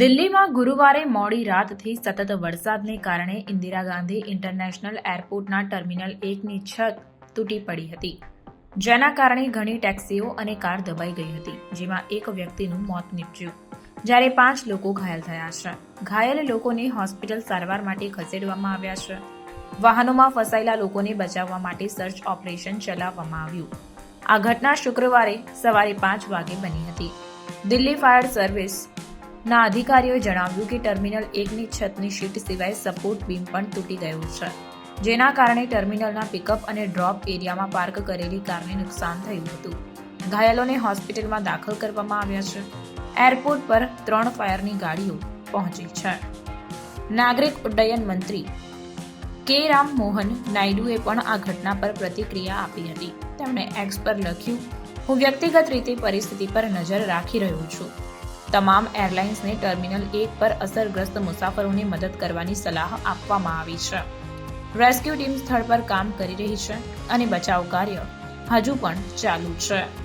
દિલ્હીમાં ગુરુવારે મોડી રાતથી સતત વરસાદને કારણે ઇન્દિરા ગાંધી ઇન્ટરનેશનલ એરપોર્ટના ટર્મિનલ એકની છત તૂટી પડી હતી. જેના કારણે ઘણી ટેક્સીઓ અને કાર દબાઈ ગઈ હતી, જેમાં એક વ્યક્તિનું મોત નીપજ્યું. જ્યારે પાંચ લોકો ઘાયલ થયા છે. ઘાયલ લોકોને હોસ્પિટલ સારવાર માટે ખસેડવામાં આવ્યા છે. વાહનોમાં ફસાયેલા લોકોને બચાવવા માટે સર્ચ ઓપરેશન ચલાવવામાં આવ્યું. આ ઘટના શુક્રવારે સવારે પાંચ વાગે બની હતી. દિલ્હી ફાયર સર્વિસ ના અધિકારીઓએ જણાવ્યું કે ટર્મિનલ એકની છતની શીટ સિવાય સપોર્ટ બીમ પણ તૂટી ગયું છે, જેના કારણે ટર્મિનલના પિકઅપ અને ડ્રોપ એરિયામાં પાર્ક કરેલી કારને નુકસાન થયું હતું. ઘાયલોને હોસ્પિટલમાં દાખલ કરવામાં આવ્યા છે. એરપોર્ટ પર ત્રણ ફાયરની ગાડીઓ પહોંચી છે. નાગરિક ઉડ્ડયન મંત્રી કે. રામ મોહન નાયડુએ પણ આ ઘટના પર પ્રતિક્રિયા આપી હતી. તેમણે એક્સ પર લખ્યું, હું વ્યક્તિગત રીતે પરિસ્થિતિ પર નજર રાખી રહ્યો છું. તમામ એરલાઇન્સને ટર્મિનલ એક પર અસરગ્રસ્ત મુસાફરોને મદદ કરવાની સલાહ આપવામાં આવી છે. રેસ્ક્યુ ટીમ સ્થળ પર કામ કરી રહી છે અને બચાવ કાર્ય હજુ પણ ચાલુ છે.